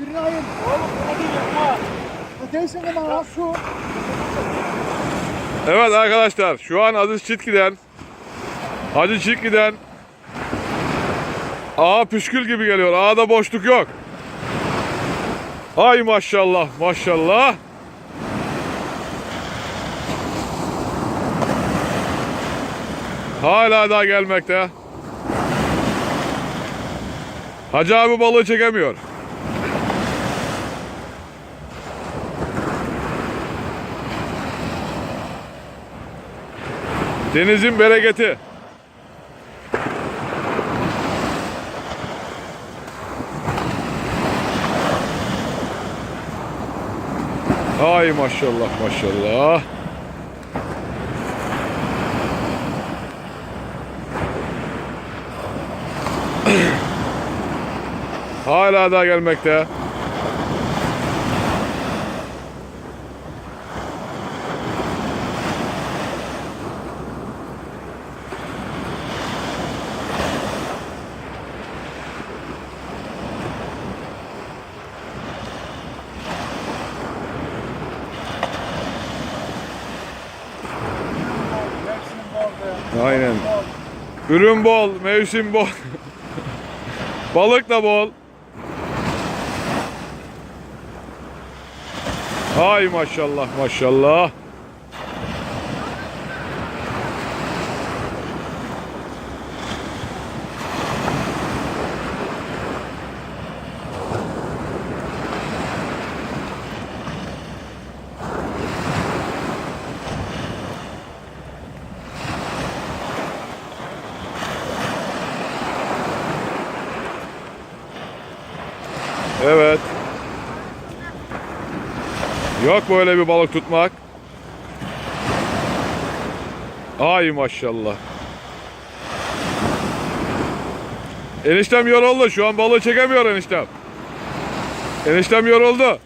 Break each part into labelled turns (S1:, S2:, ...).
S1: Birini.
S2: Oğlum
S1: bana su.
S3: Evet arkadaşlar şu an Aziz Çitkiden Hacı Çitkiden Ağa püskül gibi geliyor. Ağda boşluk yok. Ay maşallah maşallah. Hala daha gelmekte. Hacı abi balığı çekemiyor. Denizin bereketi. Ay maşallah maşallah. Hala da gelmekte. Aynen. Ürün bol, mevsim bol. Balık da bol. Ay maşallah maşallah. Evet. Yok böyle bir balık tutmak. Ay maşallah. Eniştem yoruldu. Şu an balığı çekemiyor eniştem. Eniştem yoruldu.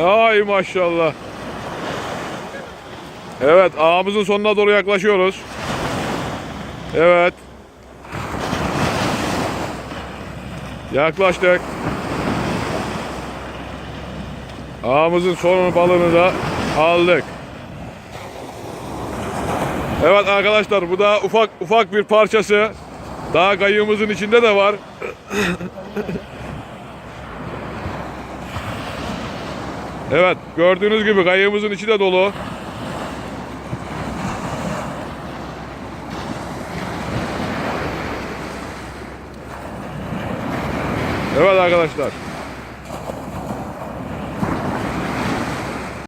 S3: Ay maşallah. Evet ağımızın sonuna doğru yaklaşıyoruz. Evet. Yaklaştık. Ağımızın son balığını da aldık. Evet arkadaşlar bu da ufak ufak bir parçası. Daha kayığımızın içinde de var. Evet gördüğünüz gibi kayığımızın içi de dolu. Evet arkadaşlar.